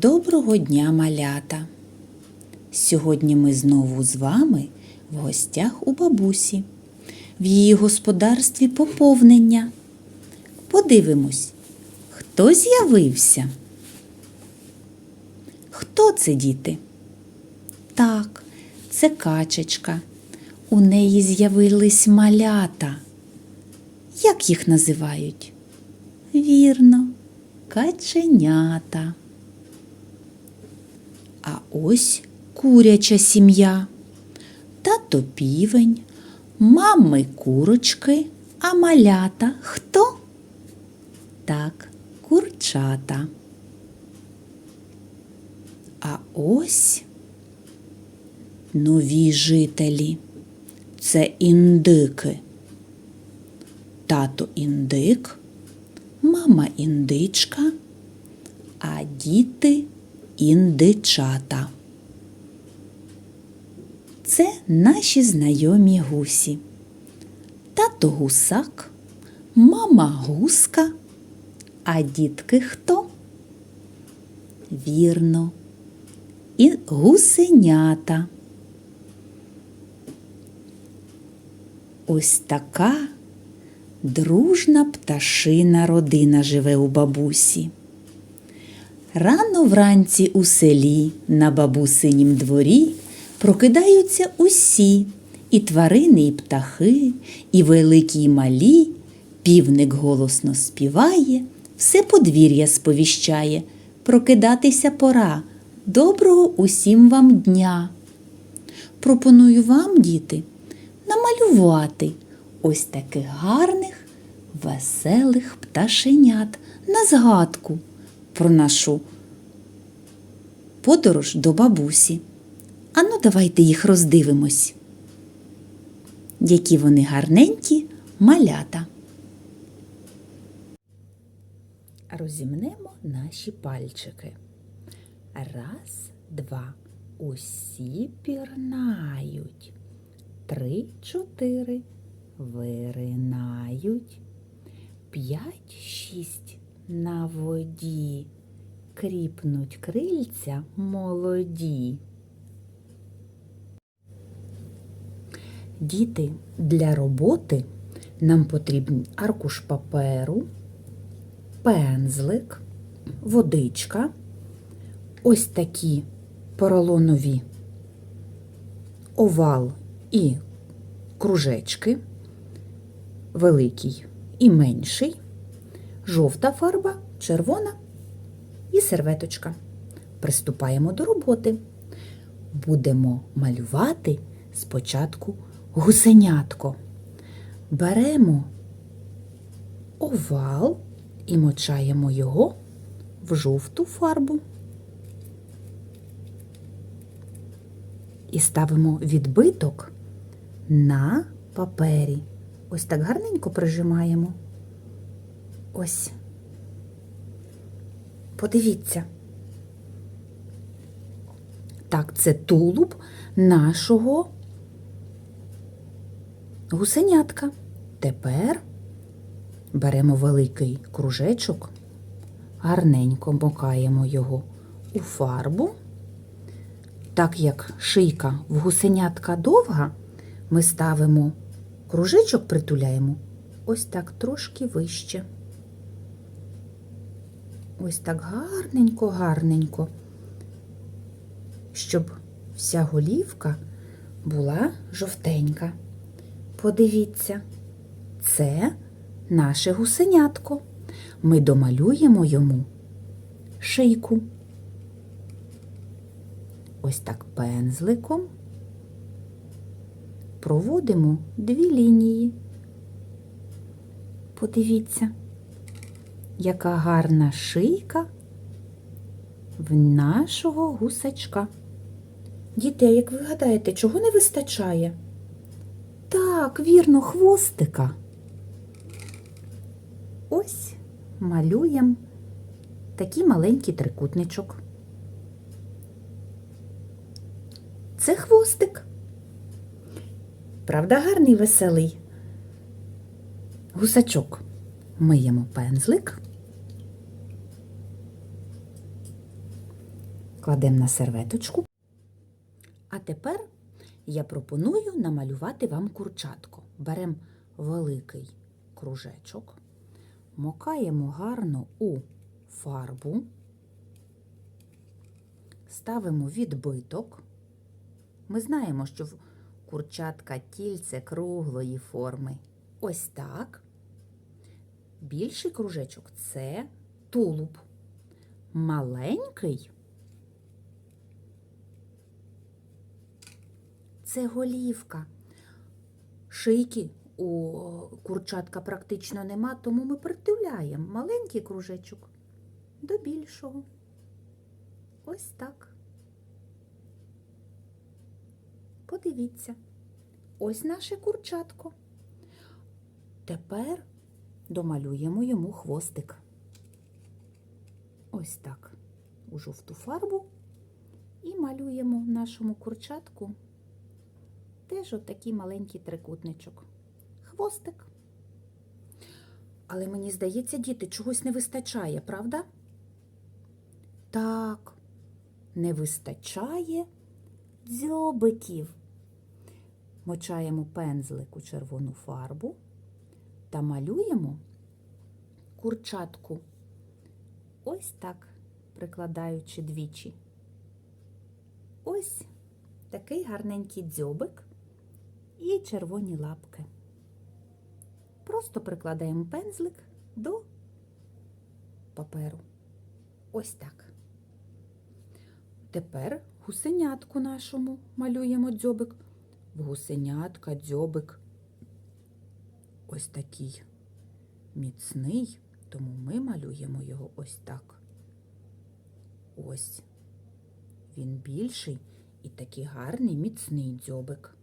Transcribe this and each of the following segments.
Доброго дня, малята! Сьогодні ми знову з вами в гостях у бабусі. В її господарстві поповнення. Подивимось, хто з'явився? Хто це діти? Так, це качечка. У неї з'явились малята. Як їх називають? Вірно, каченята. Ось куряча сім'я. Тато півень, мами курочки, а малята хто? Так, курчата. А ось нові жителі. Це індики. Тато індик, мама індичка, а діти індичата. Це наші знайомі гусі. Тато гусак, мама гуска, а дітки хто? Вірно, і гусенята. Ось така дружна пташина родина живе у бабусі. Рано вранці у селі на бабусинім дворі прокидаються усі і тварини, і птахи, і великі, і малі. Півник голосно співає, все подвір'я сповіщає. Прокидатися пора. Доброго усім вам дня. Пропоную вам, діти, намалювати ось таких гарних, веселих пташенят на згадку про нашу подорож до бабусі. Ану, давайте їх роздивимось. Які вони гарненькі малята. Розімнемо наші пальчики. Раз, два. Усі пірнають. Три, чотири. Виринають. П'ять, шість на воді. Кріпнуть крильця молоді. Діти, для роботи нам потрібен аркуш паперу, пензлик, водичка, ось такі поролонові овал і кружечки, великий і менший, жовта фарба, червона і серветочка. Приступаємо до роботи. Будемо малювати спочатку гусенятко. Беремо овал і мочаємо його в жовту фарбу. І ставимо відбиток на папері. Ось так гарненько прижимаємо. Ось. Подивіться. Так, це тулуб нашого гусенятка. Тепер беремо великий кружечок, гарненько макаємо його у фарбу. Так як шийка в гусенятка довга, ми ставимо кружечок, притуляємо ось так трошки вище. Ось так гарненько, гарненько, щоб вся голівка була жовтенька. Подивіться, це наше гусенятко. Ми домалюємо йому шийку. Ось так пензликом проводимо дві лінії. Подивіться, яка гарна шийка в нашого гусачка. Діти, як ви гадаєте, чого не вистачає? Так, вірно, хвостика. Ось малюємо такий маленький трикутничок. Це хвостик. Правда, гарний веселий гусачок. Миємо пензлик. Кладемо на серветочку. А тепер я пропоную намалювати вам курчатко. Беремо великий кружечок, мокаємо гарно у фарбу, ставимо відбиток. Ми знаємо, що курчатка тільце круглої форми. Ось так. Більший кружечок це тулуб. Маленький це голівка. Шийки у курчатка практично нема, тому ми притуляємо маленький кружечок до більшого. Ось так. Подивіться, ось наше курчатко. Тепер домалюємо йому хвостик. Ось так. У жовту фарбу і малюємо нашому курчатку теж отакий маленький трикутничок. Хвостик. Але мені здається, діти, чогось не вистачає, правда? Так, не вистачає дзьобиків. Мочаємо пензлик у червону фарбу та малюємо курчатку. Ось так, прикладаючи двічі. Ось такий гарненький дзьобик і червоні лапки. Просто прикладаємо пензлик до паперу. Ось так. Тепер гусенятку нашому малюємо дзьобик. В гусенятка дзьобик ось такий міцний, тому ми малюємо його ось так. Ось. Він більший і такий гарний міцний дзьобик.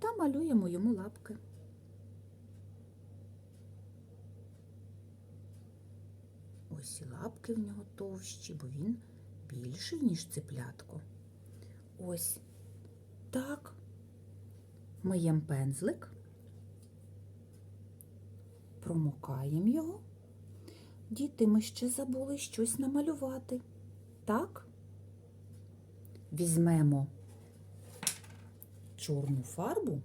Та малюємо йому лапки. Ось і лапки в нього товщі, бо він більший, ніж цеплятко. Ось так. Миємо пензлик, промокаємо його. Діти, ми ще забули щось намалювати. Так? Візьмемо чорну фарбу.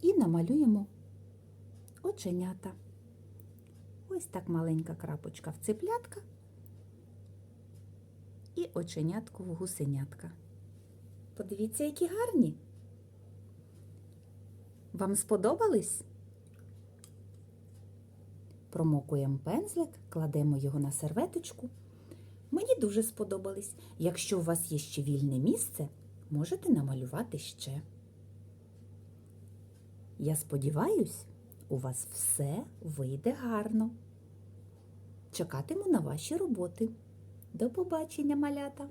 І намалюємо оченята. Ось так маленька крапочка в цеплятка і оченятку в гусенятка. Подивіться, які гарні. Вам сподобались? Промокуємо пензлик, кладемо його на серветочку. Мені дуже сподобались. Якщо у вас є ще вільне місце, можете намалювати ще. Я сподіваюсь, у вас все вийде гарно. Чекатиму на ваші роботи. До побачення, малята!